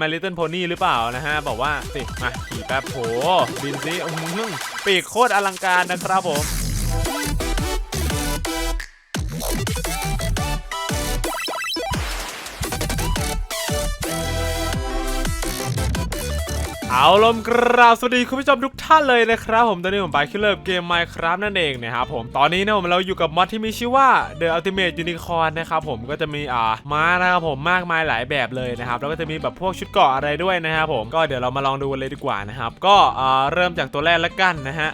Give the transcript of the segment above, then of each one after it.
มาลิตเติ้ลโพนี่หรือเปล่านะฮะ บอกว่าสิมาขี่แป๊บโหบินซิอื้อหือปีกโคตรอลังการนะครับผม เอาลมกราบสวัสดีคุณผู้ชมทุกท่านเลยนะครับ ผมตอนนี้ผมไปคิลเลอร์เกม Minecraft นั่นเองนะครับผมตอนนี้นี่ยผมเราอยู่กับมอดที่มีชื่อว่า The Ultimate Unicorn นะครับผมก็จะมีอ่าม้านะครับผมมากมายหลายแบบเลยนะครับแล้วก็จะมีแบบพวกชุดเกาะอะไรด้วยนะครับผมก็เดี๋ยวเรามาลองดูกันเลยดีกว่านะครับก็อ่าเริ่มจากตัวแรกละกันนะฮะ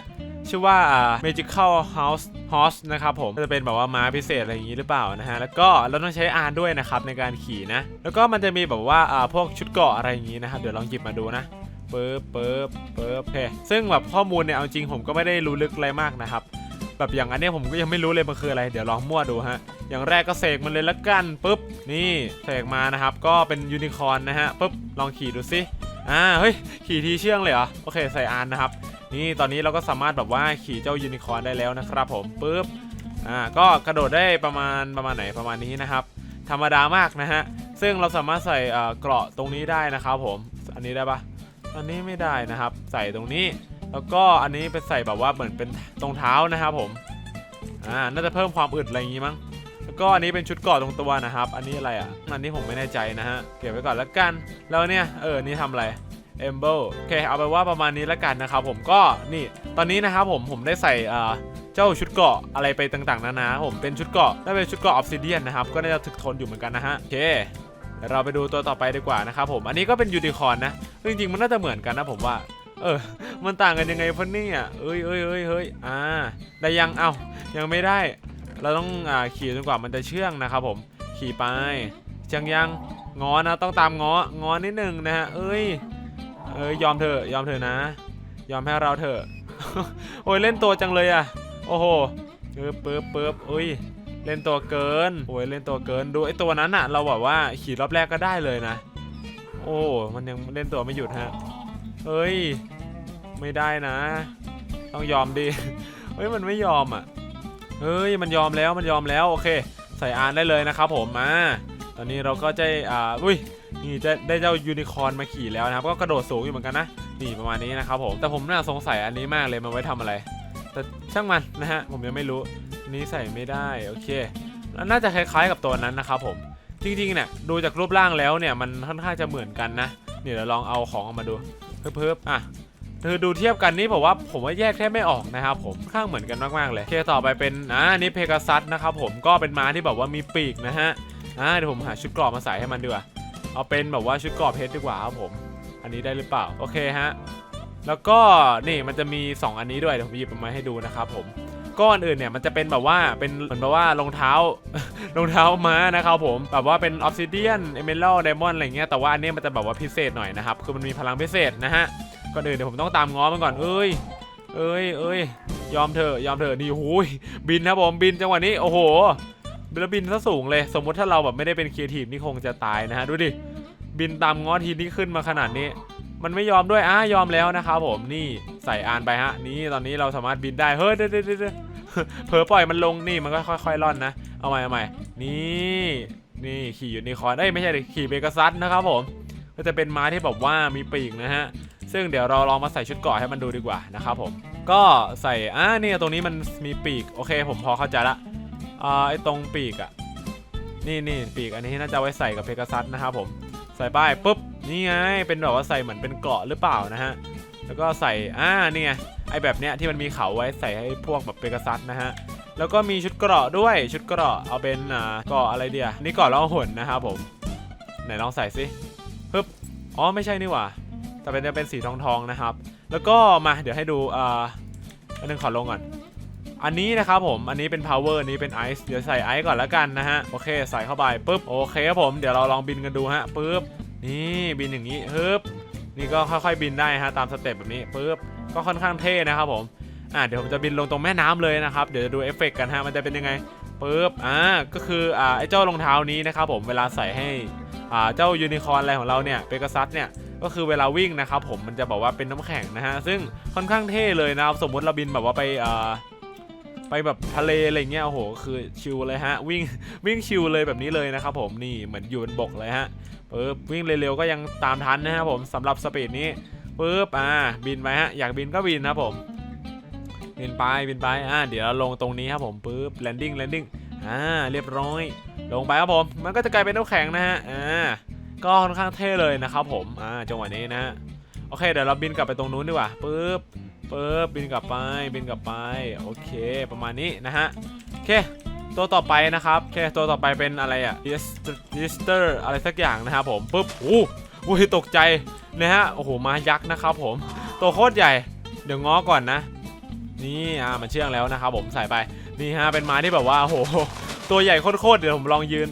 ชื่อว่า Magical House Horse นะครับผมก็จะเป็นแบบว่าม้าพิเศษอะไรอย่างนี้หรือเปล่านะฮะแล้วก็เราต้องใช้อานด้วยนะครับในการขี่นะ แล้วก็มันจะมีแบบว่าอ่าพวกชุดเกาะอะไรอย่างนี้นะครับเดี๋ยวลองหยิบมาดูนะ ปึ๊บปึ๊บปึ๊บโอเคซึ่งแบบข้อมูลเนี่ยเอาจริงผมก็ไม่ได้รู้ลึกอะไรมากนะครับ แบบอย่างอันนี้ผมก็ยังไม่รู้เลยมันคืออะไร เดี๋ยวลองมั่วดูฮะ อย่างแรกก็เสกมันเลยละกันปุ๊บ นี่เสกมานะครับ ก็เป็นยูนิคอร์นนะฮะปุ๊บ ลองขี่ดูสิอ่า เฮ้ย ขี่ทีเชื่องเลยเหรอ โอเค ใส่อานนะครับ นี่ตอนนี้เราก็สามารถแบบว่าขี่เจ้ายูนิคอร์นได้แล้วนะครับผมปุ๊บ อ่า ก็กระโดดได้ประมาณประมาณไหนประมาณนี้นะครับ ธรรมดามากนะฮะ ซึ่งเราสามารถใส่เออเกราะตรงนี้ได้นะครับผม อันนี้ได้ปะ อันนี้ไม่ได้นะครับ ใส่ตรงนี้ แล้วก็อันนี้ไปใส่แบบว่าเหมือนเป็นตรงเท้านะครับผม อ่า น่าจะเพิ่มความอึดอะไรอย่างงี้มั้ง แล้วก็อันนี้เป็นชุดเกาะตรงตัวนะครับ อันนี้อะไรอะ อันนี้ผมไม่แน่ใจนะฮะ เก็บไว้ก่อนแล้วกัน แล้วเนี่ย เออ นี่ทำอะไรเอมเบลโอเค เอาไปว่าประมาณนี้แล้วกันนะครับผม ก็นี่ ตอนนี้นะครับผม ผมได้ใส่เอ่อเจ้าชุดเกาะอะไรไปต่างๆนานาผมเป็นชุดเกาะน่าเป็นชุดเกาะออฟซิเดียนนะครับ ก็น่าจะถึกทนอยู่เหมือนกันนะฮะ โอเค เดี๋ยวเราไปดูตัวต่อไปดีกว่านะครับผม อันนี้ก็เป็นยูนิคอร์นนะ จริงๆ มันน่าจะเหมือนกันนะผมว่า เออ มันต่างกันยังไงพะเนี่ยเอ้ยเอ้ยเอ้ยเฮ้ย อ่า ได้ยัง เอ้า ยังไม่ได้ เราต้องอ่าขี่จนกว่ามันจะเชื่องนะครับผม ขี่ไป เชื่องยัง งอนะ ต้องตามงองอนิดหนึ่งนะฮะ เอ้ย เอ้ย ยอมเถอะ ยอมเถอะนะ ยอมให้เราเถอะ โอ้ย เล่นตัวจังเลยอะโอ้โหเออปึ๊บปึ๊บอุ้ย เล่นตัวเกินโอ้ยเล่นตัวเกินดูไอตัวนั้นอะเราแบบว่าขี่รอบแรกก็ได้เลยนะ โอ้มันยังเล่นตัวไม่หยุดฮะเฮ้ย ไม่ได้นะ ต้องยอมดิเฮ้ยมันไม่ยอมอะเฮ้ยมันยอมแล้วมันยอมแล้วโอเค ใส่อานได้เลยนะครับผมมาตอนนี้เราก็จะอ่าอุ้ยนี่จะได้เจ้ายูนิคอร์นมาขี่แล้วนะครับ ก็กระโดดสูงอยู่เหมือนกันนะนี่ประมาณนี้นะครับผมแต่ผมน่าสงสัยอันนี้มากเลยมันไว้ทำอะไร แต่ช่างมันนะฮะผมยังไม่รู้ นี้ใส่ไม่ได้โอเคแล้วน่าจะคล้ายๆกับตัวนั้นนะครับผม จริงๆเนี่ยดูจากรูปร่างแล้วเนี่ยมันค่อนข้างจะเหมือนกันนะเดี๋ยวเราลองเอาของออกมาดูเพิ่มๆอะคือดูเทียบกันนี่ผมว่าผมว่าแยกแทบไม่ออกนะครับผมค่อนข้างเหมือนกันมากๆเลยโอเคต่อไปเป็นอ่านี่เพกาซัสนะครับผมก็เป็นม้าที่แบบว่ามีปีกนะฮะอ่าเดี๋ยวผมหาชุดเกราะมาใส่ให้มันดีกว่าเอาเป็นแบบว่าชุดเกราะเพชรดีกว่าครับผม อันนี้ได้หรือเปล่าโอเคฮะแล้วก็นี่มันจะมี 2 อันนี้ด้วยเดี๋ยวผมหยิบมาให้ดูนะครับผม ก้อนอื่นเนี่ยมันจะเป็นแบบว่าเป็นเหมือนแบบว่ารองเท้า รองเท้าม้านะครับผมแบบว่าเป็นออฟซิเดียนเอเมอรัลไดมอนด์อะไรเงี้ยแต่ว่าอันนี้มันจะแบบว่าพิเศษหน่อยนะครับคือมันมีพลังพิเศษนะฮะก่อนอื่นเดี๋ยวผมต้องตามง้อมันก่อนเอ้ยเอ้ยเอ้ยยอมเถอะยอมเถอะนี่หูยบินครับผมบินจังหวะนี้โอ้โหบินแล้วบินซะสูงเลย สมมุติถ้าเราแบบไม่ได้เป็นครีเอทีฟนี่คงจะตายนะฮะดูดิบินตามง้อทีนี่ขึ้นมาขนาดนี้ มันไม่ยอมด้วยอะยอมแล้วนะครับผมนี่ใส่อานไปฮะ นี่ตอนนี้เราสามารถบินได้เฮ้ยเดี๋ยวเดี๋ยวเดี๋ยวเผลอปล่อยมันลงนี่มันก็ค่อยๆล่อนนะ เอาใหม่เอาใหม่นี่นี่ขี่ยูนิคอร์นเอ้ยไม่ใช่ดิขี่เบกัสซัสนะครับผมก็จะเป็นม้าที่แบบว่ามีปีกนะฮะซึ่งเดี๋ยวเราลองมาใส่ชุดเกาะให้มันดูดีกว่านะครับผมก็ใส่อ่านี่ตรงนี้มันมีปีกโอเค ผมพอเข้าใจละอ่าไอ้ตรงปีกอะนี่นี่ปีกอันนี้น่าจะไว้ใส่กับเพกาซัสนะครับผมใส่ป้ายปุ๊บ นี่ไง เป็นแบบว่าใส่เหมือนเป็นเกราะหรือเปล่านะฮะ แล้วก็ใส่ อ่า นี่ไง ไอ้แบบเนี้ยที่มันมีเขาไว้ใส่ให้พวกแบบเพกาซัสนะฮะ แล้วก็มีชุดเกราะด้วย ชุดเกราะเอาเป็นอ่าเกราะอะไรเดียนี่เกราะล่องหนนะครับผม ไหนลองใส่สิปึ๊บ อ๋อ ไม่ใช่นี่หว่า แต่เป็นจะเป็นสีทองทองนะครับ แล้วก็มา เดี๋ยวให้ดูอ่าอันนึงขอลงก่อน อันนี้นะครับผม อันนี้เป็น power นนี้เป็น ice เดี๋ยวใส่ ice ก่อนแล้วกันนะฮะ โอเค ใส่เข้าไปปุ๊บ โอเคครับผม เดี๋ยวเราลองบินกันดูฮะปุ๊บ นี่บินอย่างนี้ฮึบนี่ก็ค่อยๆบินได้ฮะตามสเต็ปแบบนี้ปุ๊บก็ค่อนข้างเท่นะครับผมอ่าเดี๋ยวผมจะบินลงตรงแม่น้ำเลยนะครับเดี๋ยวจะดูเอฟเฟกต์กันฮะมันจะเป็นยังไงปุ๊บอ่าก็คืออ่าไอ้เจ้ารองเท้านี้นะครับผมเวลาใส่ให้อ่าเจ้ายูนิคอร์นอะไรของเราเนี่ยเปกซัสเนี่ยก็คือเวลาวิ่งนะครับผมมันจะบอกว่าเป็นน้ำแข็งนะฮะซึ่งค่อนข้างเท่เลยนะครับสมมุติเราบินแบบว่าไปอ่อ ไปแบบทะเลอะไรเงี้ยโอ้โหคือชิลเลยฮะ วิ่งวิ่งชิลเลยแบบนี้เลยนะครับผมนี่เหมือนอยู่บนบกเลยฮะปึ๊บวิ่งเร็วๆก็ยังตามทันนะครับผมสำหรับสปีดนี้ปึ๊บอ่าบินไปฮะอยากบินก็บินนะครับผมบินไปบินไปอ่าเดี๋ยวเราลงตรงนี้ครับผมปึ๊บแลนดิ้งแลนดิ้งอ่าเรียบร้อย ลงไปครับผมมันก็จะกลายเป็นน้ำแข็งนะฮะอ่าก็ค่อนข้างเท่เลยนะครับผมอ่าจังหวะนี้นะฮะโอเคเดี๋ยวเราบินกลับไปตรงนู้นดีกว่าปึ๊บ ปึ๊บบินกลับไปบินกลับไปโอเค ประมาณนี้นะฮะโอเคตัวต่อไปนะครับโอเคตัวต่อไปเป็นอะไรอะ Dister อะไรสักอย่างนะครับผมปึ๊บโอ้โหตกใจนะฮะโอ้โหมายักษ์นะครับผมตัวโคตรใหญ่เดี๋ยวง้อก่อนนะนี่อ่ามันเชื่องแล้วนะครับผมใส่ไปนี่ฮะเป็นม้าที่แบบว่าโอ้โหตัวใหญ่โคตรๆเดี๋ยวผมลองยืน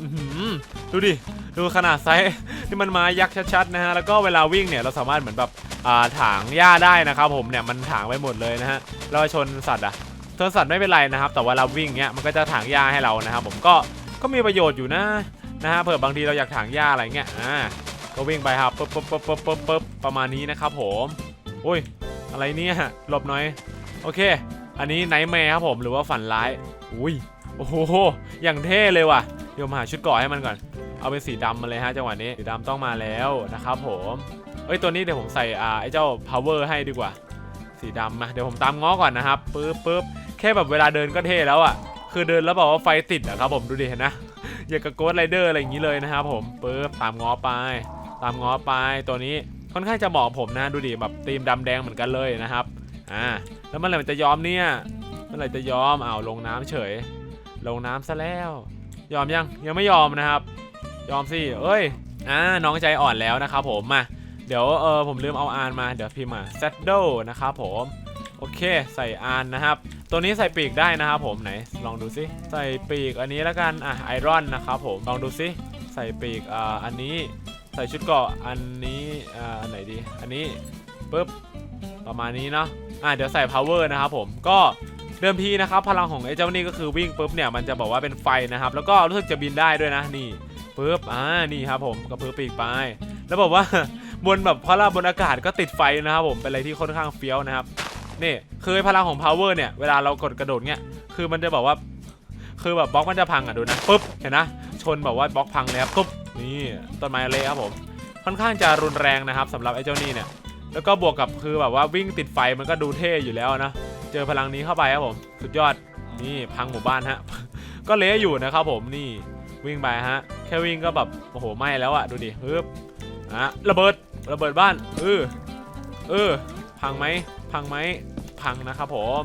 ดูดิ ดูขนาดไซส์ที่มันมายักษ์ชัดๆนะฮะแล้วก็เวลาวิ่งเนี่ยเราสามารถเหมือนแบบอ่าถางหญ้าได้นะครับผมเนี่ยมันถางไปหมดเลยนะฮะเราชนสัตว์อะชนสัตว์ไม่เป็นไรนะครับ แต่เวลาวิ่งเนี้ยมันก็จะถางหญ้าให้เรานะครับผมก็ก็มีประโยชน์อยู่นะนะฮะเผื่อบางทีเราอยากถางหญ้าอะไรเงี้ยอ่าก็วิ่งไปครับปึ๊บปึ๊บปึ๊บปึ๊บปึ๊บปึ๊บประมาณนี้นะครับผมอุ้ยอะไรเนี่ยหลบหน่อยโอเค อันนี้ไนท์แมร์ครับผมหรือว่าฝันร้ายอุ้ยโอ้โหอย่างเท่เลยว่ะ เดี๋ยวมาหาชุดเกราะให้มันก่อน เอาเป็นสีดำมาเลยฮะจังหวะนี้ สีดำต้องมาแล้วนะครับผมเอ้ยตัวนี้เดี๋ยวผมใส่อ่าไอ้เจ้า power ให้ดีกว่า สีดำมาเดี๋ยวผมตามง้อก่อนนะครับปึ๊บปึ๊บแค่แบบเวลาเดินก็เท่แล้วอะ คือเดินแล้วบอกว่าไฟติดอะครับผมดูดิเห็นนะอย่ากับโกดไรเดอร์อะไรอย่างนี้เลยนะครับผมปึ๊บตามง้อไป ตามง้อไปตัวนี้ค่อนข้างจะเหมาะผมนะดูดิแบบตีมดำแดงเหมือนกันเลยนะครับอ่าแล้วเมื่อไหร่มันจะยอมเนี่ยเมื่อไหร่จะยอมอ้าวลงน้ำเฉย ลงน้ำซะแล้ว ยอมยังยังไม่ยอมนะครับ ยอมสิเอ้ยอ่าน้องใจอ่อนแล้วนะครับผมมาเดี๋ยวเออผมลืมเอาอานมาเดี๋ยวพิมพ์มา saddle นะครับผมโอเคใส่อานนะครับ ตัวนี้ใส่ปีกได้นะครับผมไหนลองดูสิใส่ปีกอันนี้แล้วกันอะไอรอนนะครับผมลองดูสิใส่ปีกอ่าอันนี้ใส่ชุดเกราะอันนี้อ่าอันไหนดี อันนี้ปุ๊บประมาณนี้เนาะอะเดี๋ยวใส่ power นะครับผมก็ เดิมทีนะครับพลังของไอ้เจ้านี่ก็คือวิ่งปุ๊บเนี่ยมันจะบอกว่าเป็นไฟนะครับ แล้วก็รู้สึกจะบินได้ด้วยนะนี่ปุ๊บอ่านี่ครับผมก็พื้ปีกไปแล้วบอกว่าบนแบบพลังบนอากาศก็ติดไฟนะครับผมเป็นอะไรที่ค่อนข้างเฟี้ยวนะครับนี่คือพลังของ power เนี่ยเวลาเรากดกระโดดเนี่ยคือมันจะบอกว่าคือแบบบล็อกมันจะพังอะดูนะปุ๊บเห็นนะชนแบบว่าบล็อกพังเลยครับปุ๊บนี่ต้นไม้เละครับผมค่อนข้างจะรุนแรงนะครับสำหรับไอ้เจ้านี่เนี่ยแล้วก็บวกกับคือแบบว่าวิ่งติดไฟมันก็ดูเท่อยู่แล้วนะ เจอพลังนี้เข้าไปครับผม สุดยอดนี่พังหมู่บ้านฮะ ก็เละอยู่นะครับผมนี่วิ่งไปฮะ แค่วิ่งก็แบบโอ้โหไหม้แล้วอะดูดิฮึบอะระเบิดระเบิดบ้านเออเออพังไหมพังไหมพังนะครับผม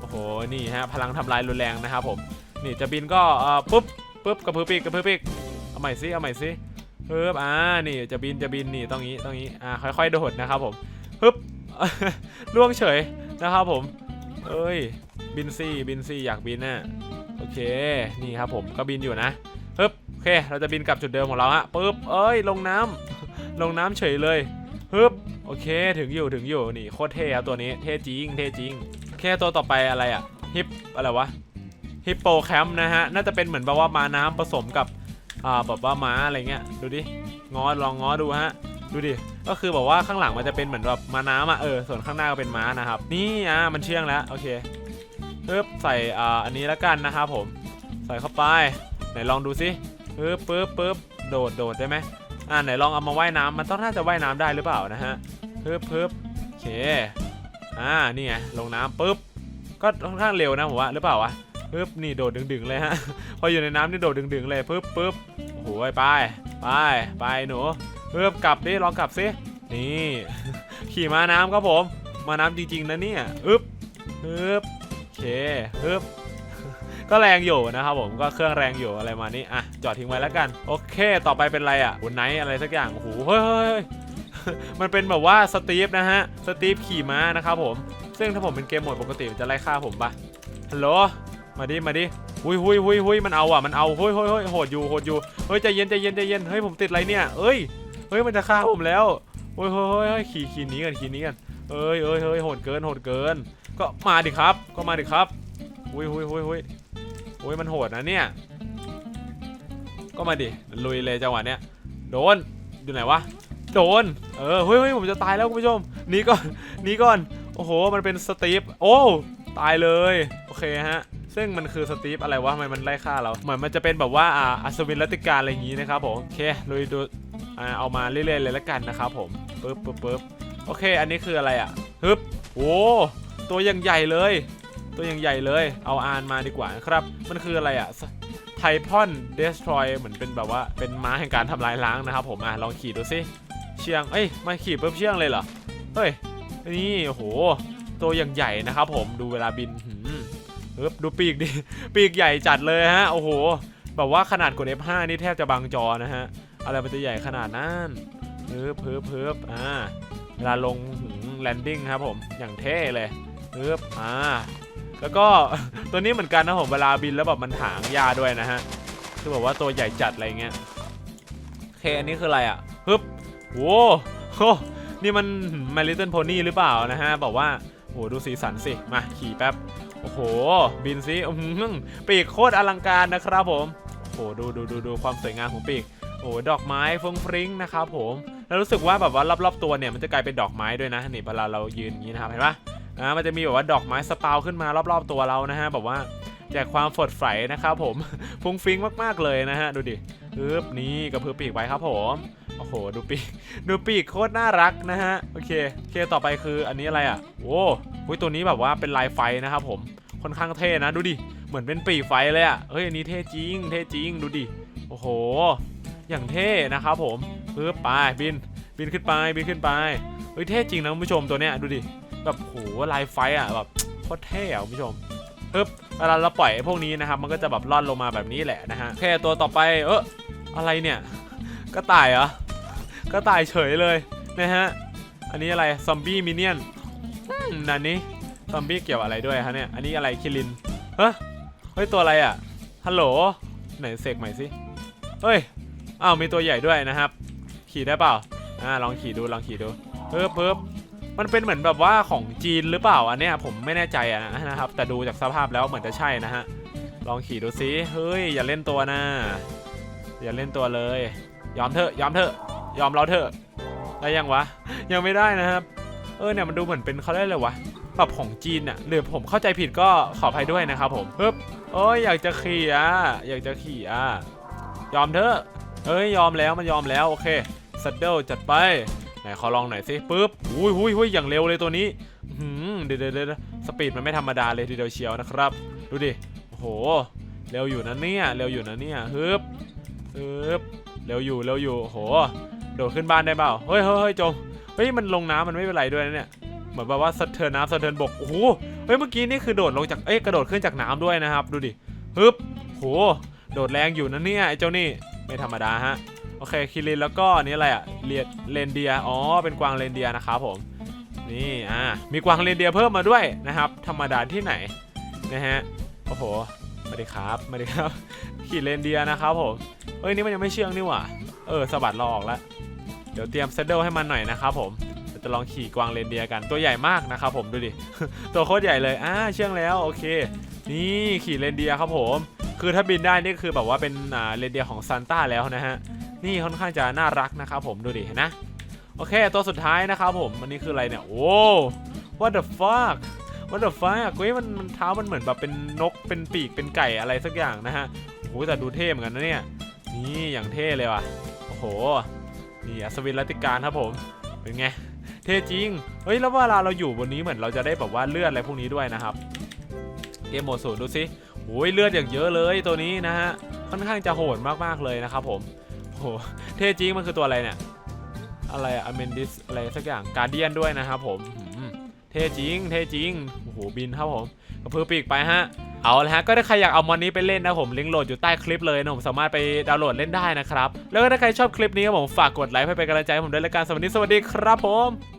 โอ้โหนี่ฮะพลังทำลายรุนแรงนะครับผมนี่จะบินก็เอ่อปุ๊บปุ๊บกระพือปีกกระพือปีกเอาใหม่ซิเอาใหม่ซิปึ๊บอ่านี่จะบินจะบินนี่ตรงนี้ตรงนี้อ่าค่อยๆโดดนะครับผมฮึบล่วงเฉยนะครับผม เอ้ย บินซี่บินซี่อยากบินน่ะโอเค นี่ครับผมก็บินอยู่นะฮึบโอเค เราจะบินกลับจุดเดิมของเราฮะปึ๊บเอ้ย ลงน้ำลงน้ำเฉยเลยฮึบโอเค ถึงอยู่ถึงอยู่นี่โคตรเท่ครับตัวนี้เท่จริงเท่จริงโอเคตัวต่อไปอะไรอะฮิปอะไรวะฮิปโปแคมป์นะฮะ น่าจะเป็นเหมือนแบบว่ามาน้ำผสมกับอ่าแบบว่าม้าอะไรเงี้ย ดูดิง้อลองง้อดูฮะ ดูดิ ก็คือแบบว่าข้างหลังมันจะเป็นเหมือนแบบม้าน้ำอะเออ ส่วนข้างหน้าก็เป็นม้านะครับ นี่อะมันเชื่องแล้วโอเคปึ๊บใส่อ่าอันนี้แล้วกันนะครับผม ใส่เข้าไป ไหนลองดูสิปึ๊บปึ๊บปึ๊บโดดโดดได้ไหมอ่าไหนลองเอามาว่ายน้ำมันต้องน่าจะว่ายน้ำได้หรือเปล่านะฮะปึ๊บปึ๊บโอเค อ่านี่ไงลงน้ำปึ๊บ ก็ค่อนข้างเร็วนะผมว่าหรือเปล่าวะปึ๊บนี่โดดดึงๆเลยฮะ พออยู่ในน้ำนี่โดดดึงๆเลยปึ๊บปึ๊บโอ้โหไปไปไปหนู เพิ่มกลับดิลองกลับสินี่ ขี่ม้าน้ำครับผม มาน้ำจริงๆนะเนี่ยอึ๊บอึ๊บโอเคอึ๊บก็แรงอยู่นะครับผมก็เครื่องแรงอยู่อะไรมานี่อะจอดทิ้งไว้แล้วกัน โอเค ต่อไปเป็นอะไรอะบนไนท์อะไรสักอย่างโอ้โหเฮ้ยเฮ้ยมันเป็นแบบว่าสตีฟนะฮะสตีฟขี่ม้านะครับผม ซึ่งถ้าผมเป็นเกมโหมดปกติมันจะไล่ฆ่าผมปะฮัลโหลมาดิมาดิหุยหุยหุยหุยมันเอาอะมันเอาเฮ้ยเฮ้ยเฮ้ยโหดอยู่โหดอยู่เฮ้ยใจเย็นใจเย็นใจเย็นเฮ้ยผมติดอะไรเนี่ยเอ้ย ฮ้ยมันจะฆ่าผมแล้วโอ้ยเฮ้ยเฮ้ยเฮ้ยขี่ขี่นี้กันขี่นี้กันเอ้ยเอ้ยเฮ้ยโหดเกินโหดเกิน ก็มาดิครับ ก็มาดิครับอุ้ยอุ้ยอุ้ยอุ้ยอุ้ยมันโหดนะเนี่ย ก็มาดิลุยเลยจังหวะเนี้ยโดนอยู่ไหนวะโดนเออเฮ้ยเฮ้ยผมจะตายแล้วคุณผู้ชมหนีก่อนหนีก่อนโอ้โหมันเป็นสตีฟโอ้ตายเลยโอเคฮะซึ่งมันคือสตีฟอะไรวะทำไมมันไล่ฆ่าเราเหมือนมันจะเป็นแบบว่าอ่าอัศวินรัตติการอะไรอย่างงี้นะครับผมโอเคลุยดู อ่าเอามาเรื่อยๆเลยละกันนะครับผมปึ๊บปึ๊บปึ๊บโอเค อันนี้คืออะไรอะฮึบโอ้ตัวยังใหญ่เลย ตัวยังใหญ่เลย เอาอานมาดีกว่าครับ มันคืออะไรอะไทพอนเดสทรอยเหมือนเป็นแบบว่าเป็นม้าแห่งการทำลายล้างนะครับผมอะลองขี่ดูสิเชียงเอ้ยมาขี่ปุ๊บเชียงเลยเหรอเฮ้ยนี่โอ้โหตัวอย่างใหญ่นะครับผมดูเวลาบินเฮ้ยดูปีกดิปีกใหญ่จัดเลยฮะโอ้โหแบบว่าขนาดกด F5 นี่แทบจะบังจอนะฮะ อะไรมันจะใหญ่ขนาดนั้นเพิบเพิบเพิบอ่าเวลาลงแลนดิ้งครับผมอย่างเท่เลยเพิบอ่าแล้วก็ตัวนี้เหมือนกันนะผมเวลาบินแล้วแบบมันถางหญ้าด้วยนะฮะคือแบบว่าตัวใหญ่จัดอะไรเงี้ยโอเคอันนี้คืออะไรอะฮึบโว้โหนี่มันมาริเติลโพนี่หรือเปล่านะฮะบอกว่าโหดูสีสันสิ มาขี่แป๊บ โอ้โห บินสิปีกโคตรอลังการนะครับผม โอ้โหดูดูดูดูความสวยงามของปีก โอ้โหดอกไม้ฟงฟริ้งนะครับผมแล้วรู้สึกว่าแบบว่ารอบๆตัวเนี่ยมันจะกลายเป็นดอกไม้ด้วยนะนี่เวลาเรายืนอย่างนี้นะครับเห็นปะอ่ามันจะมีแบบว่าดอกไม้สปาวขึ้นมารอบๆตัวเรานะฮะแบบว่าแจกความสดใสนะครับผมฟุ้งฟิ้งมากๆเลยนะฮะดูดิปึ๊บนี่กระพือปีกไว้ครับผมโอ้โหดูปีกดูปีกโคตรน่ารักนะฮะโอเคโอเคต่อไปคืออันนี้อะไรอะโอ้โหตัวนี้แบบว่าเป็นลายไฟนะครับผมค่อนข้างเท่นะดูดิเหมือนเป็นปีกไฟเลยอะเฮ้ยอันนี้เท่จริง เท่จริงดูดิโอ้โห อย่างเท่นะครับผมปึ๊บไปบินบินขึ้นไปบินขึ้นไปเฮ้ยเท่จริงนะคุณผู้ชมตัวเนี้ยดูดิแบบโหลายไฟอะแบบโคตรเท่อะคุณผู้ชมปึ๊บเวลาเราปล่อยพวกนี้นะครับมันก็จะแบบล่อนลงมาแบบนี้แหละนะฮะโอเคตัวต่อไปเอออะไรเนี่ยกระต่ายเหรอกระต่ายเฉยเลยนะฮะอันนี้อะไรซอมบี้มินเนี่ยนนั่นนี่ซอมบี้เกี่ยวอะไรด้วยฮะเนี่ยอันนี้อะไรคิรินเฮ้ยเฮ้ยตัวอะไรอะฮัลโหลไหนเสกใหม่สิเฮ้ย อ้าวมีตัวใหญ่ด้วยนะครับ ขี่ได้เปล่าอ่าลองขี่ดูลองขี่ดูเพิ่มเพิ่มมันเป็นเหมือนแบบว่าของจีนหรือเปล่าอันเนี้ยผมไม่แน่ใจอะนะครับ แต่ดูจากสภาพแล้วเหมือนจะใช่นะฮะลองขี่ดูสิเฮ้ย อย่าเล่นตัวนะอย่าเล่นตัวเลย ยอมเถอะยอมเถอะ ยอมเราเถอะได้ยังวะ ยังไม่ได้นะครับเออเนี่ยมันดูเหมือนเป็นเขาเรียกอะไรวะแบบของจีนอะหรือผมเข้าใจผิดก็ขออภัยด้วยนะครับผมปึ๊บโอ้ยอยากจะขี่อะอยากจะขี่อะยอมเถอะ เอ้ยยอมแล้วมันยอมแล้วโอเคซัดเดิลจัดไปไหนขอลองหน่อยสิปึ๊บอุ้ยอุ้ยอุ้ยอย่างเร็วเลยตัวนี้หืมเดี๋ยวเดี๋ยวเดี๋ยวสปีดมันไม่ธรรมดาเลยทีเดียวเชียวนะครับ ดูดิโอ้โหเร็วอยู่นะเนี่ยเร็วอยู่นะเนี่ยฮึบฮึบเร็วอยู่เร็วอยู่โอ้โหโดดขึ้นบ้านได้เปล่าเฮ้ยเฮ้ยเฮ้ยจมเฮ้ยมันลงน้ำมันไม่เป็นไรด้วยนะเนี่ยเหมือนแบบว่าสะเทินน้ำสะเทินบกโอ้โหเฮ้ยเมื่อกี้นี่คือโดดลงจากเอ้ยกระโดดขึ้นจากน้ำด้วยนะครับ ดูดิฮึบโหโดดแรงอยู่นะเนี่ยไอ้เจ้านี่ ไม่ธรรมดาฮะ โอเคคิรินแล้วก็นี่อะไรอะเรียเลนเดียอ๋อ เป็นกวางเลนเดียนะครับผม นี่อ่า มีกวางเลนเดียเพิ่มมาด้วยนะครับ ธรรมดาที่ไหนนะฮะ โอ้โหสวัสดีครับสวัสดีครับ ขี่เลนเดียนะครับผม เอ้ยนี่มันยังไม่เชื่องนี่หว่า เออสะบัดเราออกแล้ว เดี๋ยวเตรียมเซดเดิลให้มันหน่อยนะครับผมจะลองขี่กวางเรนเดียกันตัวใหญ่มากนะครับผมดูดิ ตัวโคตรใหญ่เลย อ่าเชื่องแล้วโอเค นี่ขี่เรนเดียครับผม คือถ้าบินได้นี่คือแบบว่าเป็นอ่าเรนเดียร์ของซานต้าแล้วนะฮะ นี่ค่อนข้างจะน่ารักนะครับผมดูดิเห็นนะ โอเคตัวสุดท้ายนะครับผมอันนี้คืออะไรเนี่ย โอ้ what the fuck what the fuck เฮ้ยมันมันเท้ามันเหมือนแบบเป็นนกเป็นปีกเป็นไก่อะไรสักอย่างนะฮะโอ้แต่ดูเท่เหมือนกันนะเนี่ย นี่อย่างเท่เลยว่ะ โอ้โห นี่อัศวินรัตติการครับผม เป็นไง เท่จริง เฮ้ยแล้วเวลาเราอยู่บนนี้เหมือนเราจะได้แบบว่าเลือดอะไรพวกนี้ด้วยนะครับ เกมโหมดศูนย์ดูสิ โอ้ยเลือดอย่างเยอะเลยตัวนี้นะฮะค่อนข้างจะโหดมากๆเลยนะครับผมโหเท่จริงมันคือตัวอะไรเนี่ยอะไรอะเมนดิสอะไรสักอย่างการเดียนด้วยนะครับผมเท่จริงเท่จริงโอ้โหบินครับผมกระพือปีกไปฮะเอาละฮะก็ถ้าใครอยากเอามอนนี้ไปเล่นนะผมลิงก์โหลดอยู่ใต้คลิปเลยนะผมสามารถไปดาวน์โหลดเล่นได้นะครับแล้วก็ถ้าใครชอบคลิปนี้ครับผมฝากกดไลค์เพื่อเป็นกำลังใจผมด้วยละกันสวัสดีสวัสดีครับผม